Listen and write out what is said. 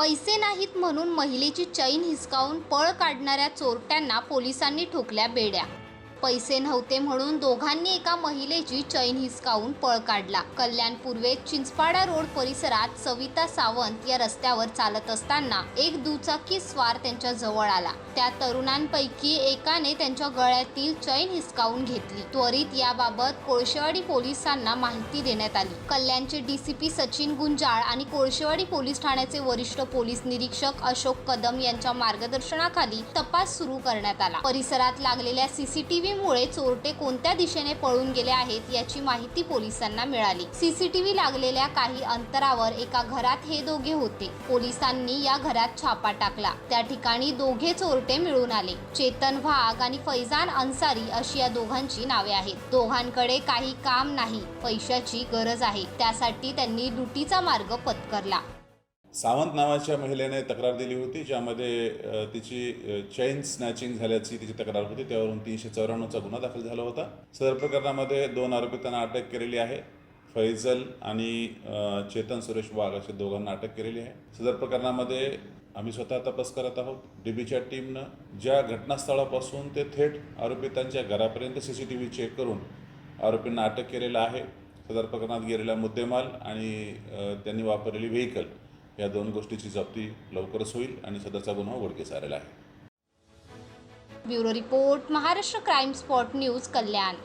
पैसे नाहीत म्हणून महिलेची चैन हिसकावून पळ काढणाऱ्या चोरट्यांना पोलिसांनी ठोकल्या बेड्या पैसे नव्हते म्हणून दोघांनी एका महिलेची चैन हिसकावून पळ काढला. कल्याण पूर्वेत चिंचपाडा रोड परिसरात सविता सावंत या रस्त्यावर चालत असताना एक दुचाकी स्वार त्यांच्या जवळ आला. त्या तरुणांपैकी एकाने त्यांच्या गळ्यातील चैन हिसकावून घेतली. त्वरित याबाबत कोळशेवाडी पोलिसांना माहिती देण्यात आली. कल्याणचे डीसीपी सचिन गुंजाळ आणि कोळशेवाडी पोलीस ठाण्याचे वरिष्ठ पोलीस निरीक्षक अशोक कदम यांच्या मार्गदर्शनाखाली तपास सुरू करण्यात आला. परिसरात लागलेल्या सीसीटीव्ही मुळे चोरटे कोणत्या दिशेने पळून गेले आहेत याची माहिती पोलिसांना मिळाली. सीसीटीव्ही लागलेल्या काही अंतरावर एका घरात हे दोघे होते. पोलिसांनी या घरात छापा टाकला. त्या ठिकाणी दोघे चोरटे मिळून आले. चेतन वाघ आणि फैजान अन्सारी अशी या दोघांची नावे आहेत. दोघांकडे काही काम नाही पैशाची गरज आहे. त्यासाठी त्यांनी लुटीचा मार्ग पत्करला. सावंत नावाच्या महिलेने तक्रार दिली होती ज्यामध्ये तिची चैन स्नॅचिंग झाल्याची तिची तक्रार होती. त्यावरून तीनशे चौऱ्याण्णवचा गुन्हा दाखल झाला होता. सदर प्रकरणामध्ये दोन आरोपितांना अटक केलेली आहे. फैजल आणि चेतन सुरेश वाघ अशा दोघांना अटक केलेली आहे. सदर प्रकरणामध्ये आम्ही स्वतः तपास करत आहोत. डीबीच्या टीमनं ज्या घटनास्थळापासून ते थेट आरोपितांच्या घरापर्यंत C C T V check करून आरोपींना अटक केलेलं आहे. सदर प्रकरणात गेलेला मुद्देमाल आणि त्यांनी वापरलेली व्हेकल या दोन गोष्टीची जप्ती लवकरच होईल आणि सदरचा गुन्हा उघडकीस आलेला आहे. Bureau report Maharashtra crime spot news Kalyan.